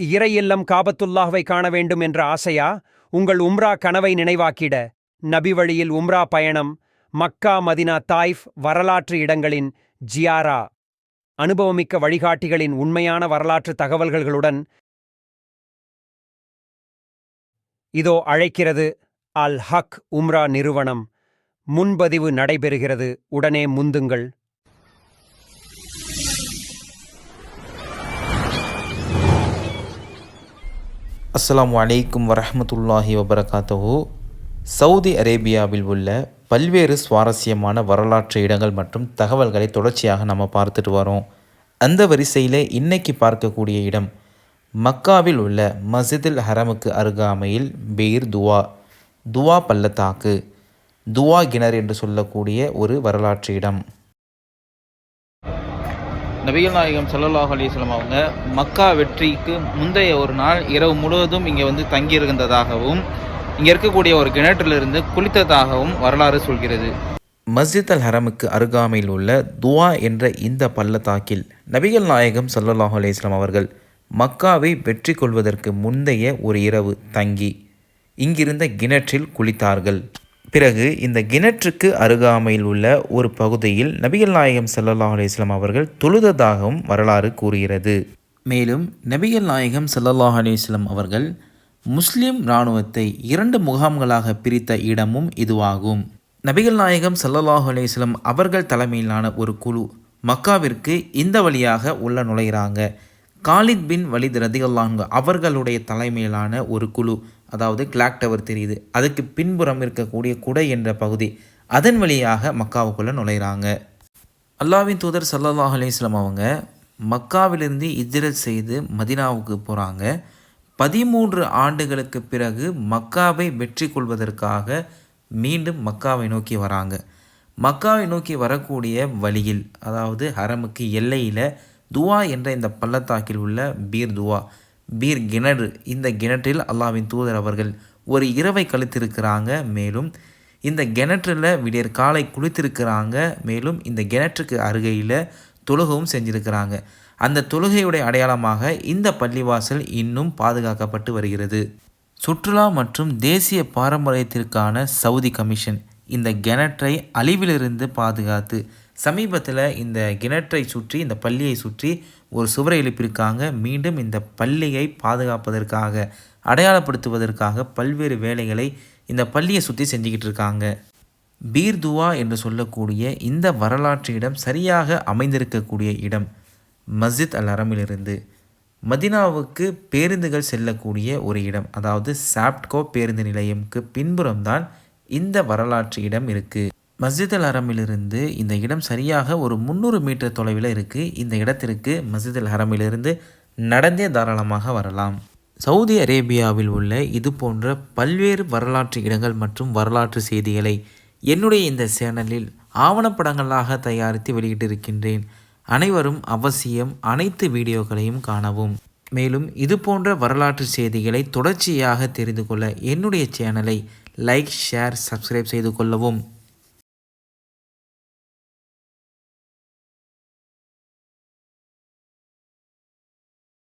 இறையில்லம் காபத்துல்லாஹ்வை காண வேண்டும் என்ற ஆசையா? உங்கள் உம்ரா கனவை நினைவாக்கிட. நபி வழியில் உம்ரா பயணம் மக்கா மதினா தாய்ஃப் வரலாற்று இடங்களின் ஜியாரா. அனுபவமிக்க வழிகாட்டிகளின் உண்மையான வரலாற்று தகவல்களுடன் இதோ அழைக்கிறது அல் ஹக் உம்ரா நிறுவனம். முன்பதிவு நடைபெறுகிறது. உடனே முந்துங்கள். அஸ்லாம் வலைக்கும் வரஹ்மத்துல்லாஹி வபரகாத்துஹு. சவுதி அரேபியாவில் உள்ள பல்வேறு சுவாரஸ்யமான வரலாற்று இடங்கள் மற்றும் தகவல்களை தொடர்ச்சியாக நம்ம பார்த்துட்டு வரோம். அந்த வரிசையில் இன்னைக்கு பார்க்கக்கூடிய இடம் மக்காவில் உள்ள மஸ்ஜிதுல் ஹரமுக்கு அருகாமையில் பீர் துவா. துவா பள்ளத்தாக்கு. துவா கிணறு என்று சொல்லக்கூடிய ஒரு வரலாற்று இடம். நபிகள் நாயகம் ஸல்லல்லாஹு அலிஸ்லாம் அவங்க மக்கா வெற்றிக்கு முந்தைய ஒரு நாள் இரவு முழுவதும் இங்கே வந்து தங்கியிருந்ததாகவும் இங்கே இருக்கக்கூடிய ஒரு கிணற்றிலிருந்து குளித்ததாகவும் வரலாறு சொல்கிறது. மஸ்ஜித் அல் ஹரமுக்கு அருகாமையில் உள்ள துவா என்ற இந்த பள்ளத்தாக்கில் நபிகள் நாயகம் சல்லாஹ் அலிஸ்லாம் அவர்கள் மக்காவை வெற்றி கொள்வதற்கு முந்தைய ஒரு இரவு தங்கி இங்கிருந்த கிணற்றில் குளித்தார்கள். பிறகு இந்த கிணற்றுக்கு அருகாமையில் உள்ள ஒரு பகுதியில் நபிகள் நாயகம் ஸல்லல்லாஹு அலிஸ்லாம் அவர்கள் தொழுததாகவும் வரலாறு கூறுகிறது. மேலும் நபிகள் நாயகம் சல்லல்லாஹ் அலிஸ்லாம் அவர்கள் முஸ்லிம் இராணுவத்தை இரண்டு முகாம்களாக பிரித்த இடமும் இதுவாகும். நபிகள் நாயகம் சல்லல்லாஹ் அலைஹி அவர்கள் தலைமையிலான ஒரு குழு மக்காவிற்கு இந்த வழியாக உள்ள நுழைகிறாங்க. காலித் பின் வலித் ரதிகல்லான்கு அவர்களுடைய தலைமையிலான ஒரு குழு அதாவது கிளாக் டவர் தெரியுது. அதுக்கு பின்புறம் இருக்கக்கூடிய குடை என்ற பகுதி அதன் வழியாக மக்காவுக்குள்ளே நுழைகிறாங்க அல்லாவின் தூதர் சல்லாஹ் அலிஸ்லாம் அவங்க மக்காவிலிருந்து இஜ்ரத் செய்து மதினாவுக்கு போகிறாங்க பதிமூன்று ஆண்டுகளுக்கு பிறகு மக்காவை வெற்றி கொள்வதற்காக மீண்டும் மக்காவை நோக்கி வராங்க. மக்காவை நோக்கி வரக்கூடிய வழியில் அதாவது ஹரமுக்கு எல்லையில் துவா என்ற இந்த பள்ளத்தாக்கில் உள்ள பீர் துவா. பீர் கிணறு. இந்த கிணற்றில் அல்லாவின் தூதர் அவர்கள் ஒரு இரவை கழித்திருக்கிறாங்க மேலும் இந்த கிணற்றில் விடியற் காலை குளித்திருக்கிறாங்க மேலும் இந்த கிணற்றுக்கு அருகையில் தொழுகவும் செஞ்சிருக்கிறாங்க. அந்த தொழுகையுடைய அடையாளமாக இந்த பள்ளிவாசல் இன்னும் பாதுகாக்கப்பட்டு வருகிறது. சுற்றுலா மற்றும் தேசிய பாரம்பரியத்திற்கான சவுதி கமிஷன் இந்த கிணற்றை அழிவிலிருந்து பாதுகாத்து சமீபத்தில் இந்த கிணற்றை சுற்றி இந்த பள்ளியை சுற்றி ஒரு சுவரை எழுப்பியிருக்காங்க. மீண்டும் இந்த பள்ளியை பாதுகாப்பதற்காக அடையாளப்படுத்துவதற்காக பல்வேறு வேலைகளை இந்த பள்ளியை சுற்றி செஞ்சுக்கிட்டு இருக்காங்க. பீர்துவா என்று சொல்லக்கூடிய இந்த வரலாற்று இடம் சரியாக அமைந்திருக்கக்கூடிய இடம் மஸ்ஜித் அல் அரமிலிருந்து மதினாவுக்கு பேருந்துகள் செல்லக்கூடிய ஒரு இடம் அதாவது சாப்ட்கோ பேருந்து நிலையம்க்கு பின்புறம்தான் இந்த வரலாற்று இடம் இருக்குது மஸ்ஜித் அல் ஹரமிலிருந்து இந்த இடம் சரியாக ஒரு முந்நூறு மீட்டர் தொலைவில் இருக்குது இந்த இடத்திற்கு மஸ்ஜித் அல் ஹரமிலிருந்து நடந்தே தாராளமாக வரலாம். சவுதி அரேபியாவில் உள்ள இது போன்ற பல்வேறு வரலாற்று இடங்கள் மற்றும் வரலாற்று செய்திகளை என்னுடைய இந்த சேனலில் ஆவணப்படங்களாக தயாரித்து வெளியிட்டிருக்கின்றேன். அனைவரும் அவசியம் அனைத்து வீடியோக்களையும் காணவும். மேலும் இது போன்ற வரலாற்று செய்திகளை தொடர்ச்சியாக தெரிந்து கொள்ள என்னுடைய சேனலை லைக் ஷேர் சப்ஸ்கிரைப் செய்து கொள்ளவும்.